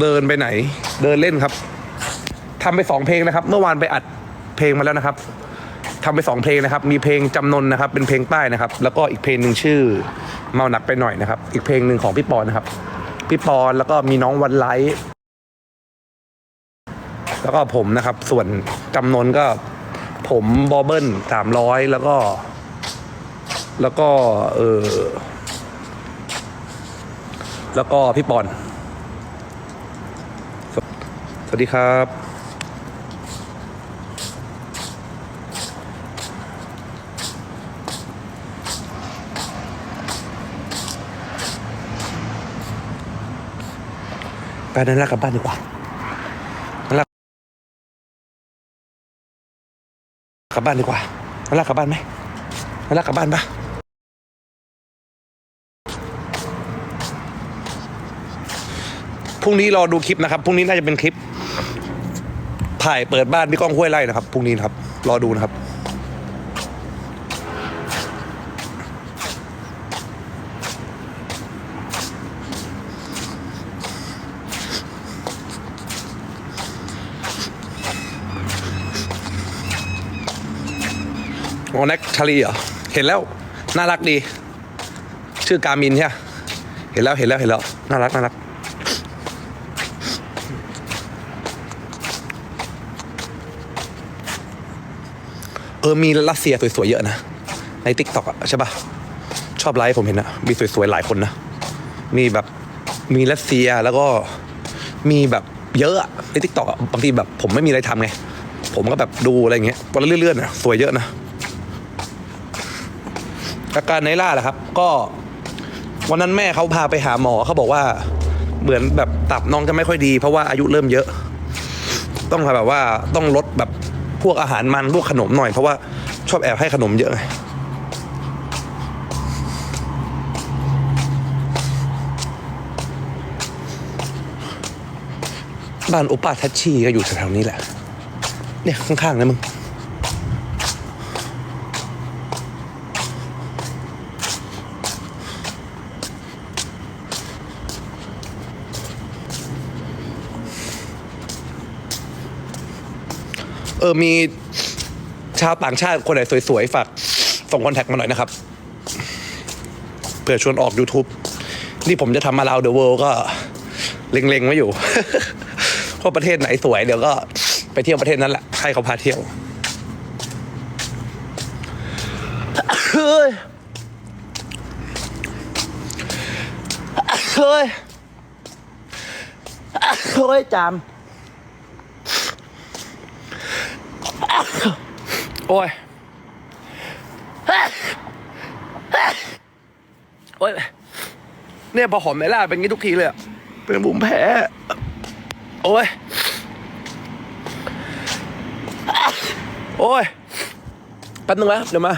เดินไปไหน เดินเล่นครับทำไปสองเพลงนะครับ เมื่อวานไปอัดเพลงมาแล้วนะครับทำไปสองเพลงนะครับ มีเพลงจำนนนะครับ เป็นเพลงใต้นะครับ แล้วก็อีกเพลงหนึ่งชื่อ เมาหนักไปหน่อยนะครับ อีกเพลงหนึ่งของพี่ปอนนะครับ พี่ปอนแล้วก็มีน้องวันไลท์แล้วก็ผมนะครับ ส่วนจำนนก็ผมบอเบิลสามร้อยแล้วก็ แล้วก็เออแล้วก็พี่ปอน วัสดีครับไปนั้นลากกลับบ้านดีกว่านั้นลากกลับบ้านดีกว่านั้นลากกลับบ้านไหมนั้นลากกลับบ้านปะพรุ่งนี้รอดูคลิปนะครับ พรุ่งนี้น่าจะเป็นคลิป ถ่ายเปิดบ้านพี่ก้องห้วยไร่นะครับพรุ่งนี้นะครับ รอดูนะครับโอแน็กชาลีเหรอ เห็นแล้ว น่ารักดี ชื่อกามินใช่เห็นแล้วเห็นแล้วเห็นแล้ว น่ารักน่ารัก เออมีรัสเซียสวยๆเยอะนะ ในทิกตอกอะใช่ปะชอบไลฟ์ผมเห็นนะมีสวยๆหลายคนนะ มีแบบมีรัสเซียแล้วก็มีแบบเยอะในทิกตอกบางทีแบบผมไม่มีอะไรทำไง ผมก็แบบดูอะไรอย่างเงี้ยวันละเรื่อยๆนะสวยเยอะนะอาการไนล่าแหละครับ ก็วันนั้นแม่เขาพาไปหาหมอเขาบอกว่าเหมือนแบบตับน้องจะไม่ค่อยดี เพราะว่าอายุเริ่มเยอะ ต้องแบบว่าต้องลดแบบ พวกอาหารมันพวกขนมหน่อยเพราะว่าชอบแอบให้ขนมเยอะบ้านโอป้าทัชชี่ก็อยู่แถวๆนี้แหละ เนี่ยข้างๆนะมึง เออมีชาวต่างชาติคนไหนสวยๆ ฝากส่งคอนแทคมาหน่อยนะครับ เพื่อชวนออก YouTube นี่ผมจะทำมาลาวเดอะเวิลด์ก็เล็งๆไว้อยู่เพราะประเทศไหนสวยเดี๋ยวก็ไปเที่ยวประเทศนั้นแหละให้เขาพาเที่ยวเฮ้ยเฮ้ยเฮ้ยจาม โอ้ย โอ้ย เนี่ยพอหอมไนล่าเป็นงี้ทุกทีเลยอะเป็นบุ๋มแพ้โอ้ย โอ้ยแป๊บนึงนะเดี๋ยวมา